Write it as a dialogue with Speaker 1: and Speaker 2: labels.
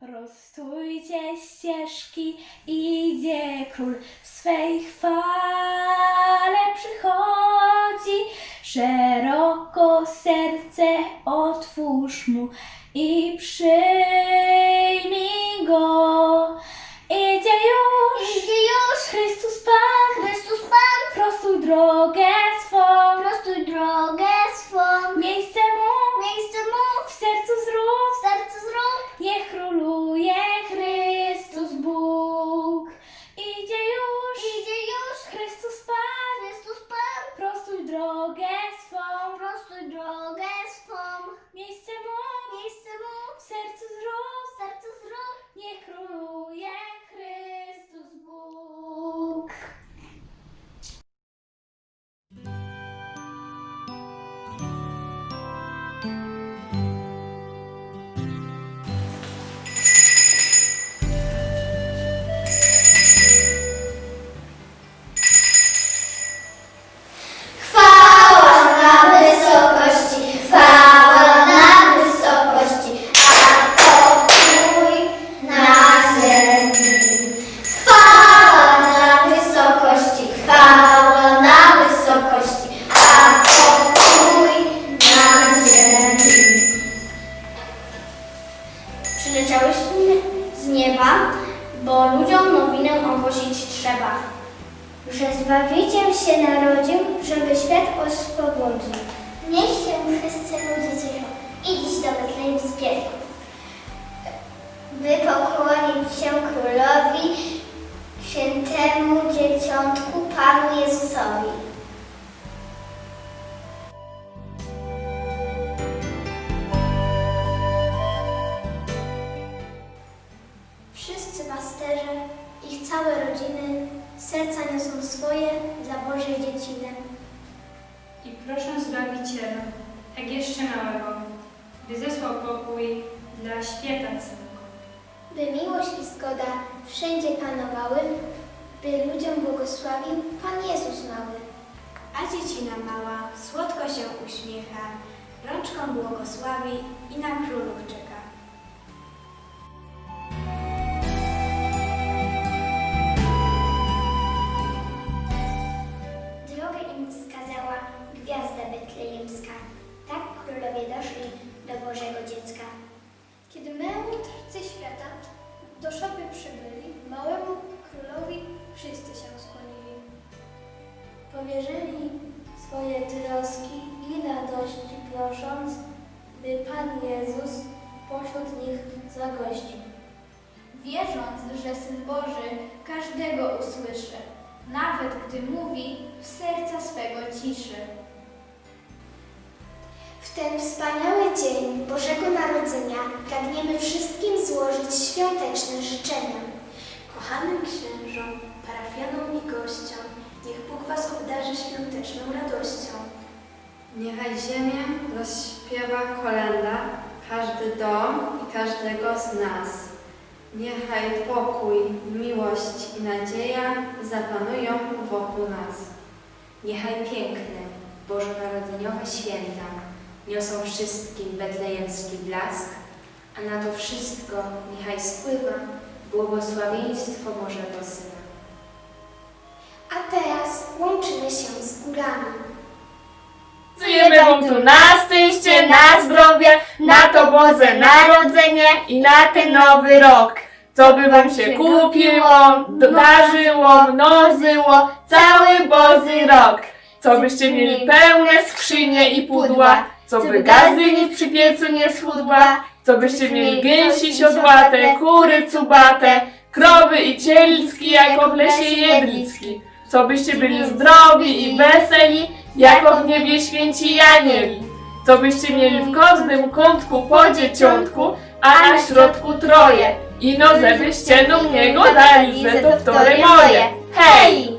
Speaker 1: Prostujcie ścieżki, idzie król w swej chwale przychodzi. Szeroko serce otwórz mu i przyjmij go. Idzie już,
Speaker 2: Idzie już
Speaker 1: Chrystus Pan,
Speaker 2: Chrystus Pan,
Speaker 1: prostuj drogę
Speaker 2: prostuj drogę swą.
Speaker 1: prostuj drogę swą.
Speaker 2: Bo ludziom nowinę ogłosić trzeba. Że Zbawiciel się narodził, żeby świat oswobodził. Niech się wszyscy ludzie pasterze, ich całe rodziny, serca niosą swoje dla Bożej dzieciny.
Speaker 3: I proszę Zbawiciela, tak jeszcze małego, by zesłał pokój dla świata całego.
Speaker 2: By miłość i zgoda wszędzie panowały, by ludziom błogosławił Pan Jezus mały.
Speaker 4: A dziecina mała słodko się uśmiecha, rączką błogosławi i na królów czeka.
Speaker 2: Królowie doszli do Bożego dziecka. Kiedy mędrcy świata do szopy przybyli, małemu królowi wszyscy się skłonili. Powierzyli swoje troski i radości prosząc, by Pan Jezus pośród nich zagościł.
Speaker 1: Wierząc, że Syn Boży każdego usłyszy, nawet gdy mówi w serca swego ciszy.
Speaker 2: W ten wspaniały dzień Bożego Narodzenia pragniemy wszystkim złożyć świąteczne życzenia.
Speaker 4: Kochanym księżom, parafianom i gościom, niech Bóg Was obdarzy świąteczną radością.
Speaker 5: Niechaj ziemię rozśpiewa kolenda, każdy dom i każdego z nas. Niechaj pokój, miłość i nadzieja zapanują wokół nas.
Speaker 6: Niechaj piękne, bożonarodzeniowe święta niosą wszystkim betlejemski blask, a na to wszystko niechaj spływa błogosławieństwo Bożego Syna.
Speaker 2: A teraz łączymy się z górami.
Speaker 7: Żyjemy Wam tu na szczęście, na zdrowie, na to Boże Narodzenie i na ten nowy rok. Co by Wam się kupiło, darzyło, mnożyło, cały Boży rok. Co byście mieli pełne skrzynie i pudła, co by gazdyni przy piecu nie schudła, co byście mieli gęsi siodłate, kury cubate, krowy i cielski, jako w lesie jedlicki. Co byście byli zdrowi i weseli, jako w niebie święci anieli. Co byście mieli w każdym kątku po dzieciątku, a na środku troje. I no żebyście no mnie go dali, że to wtore moje. Hej!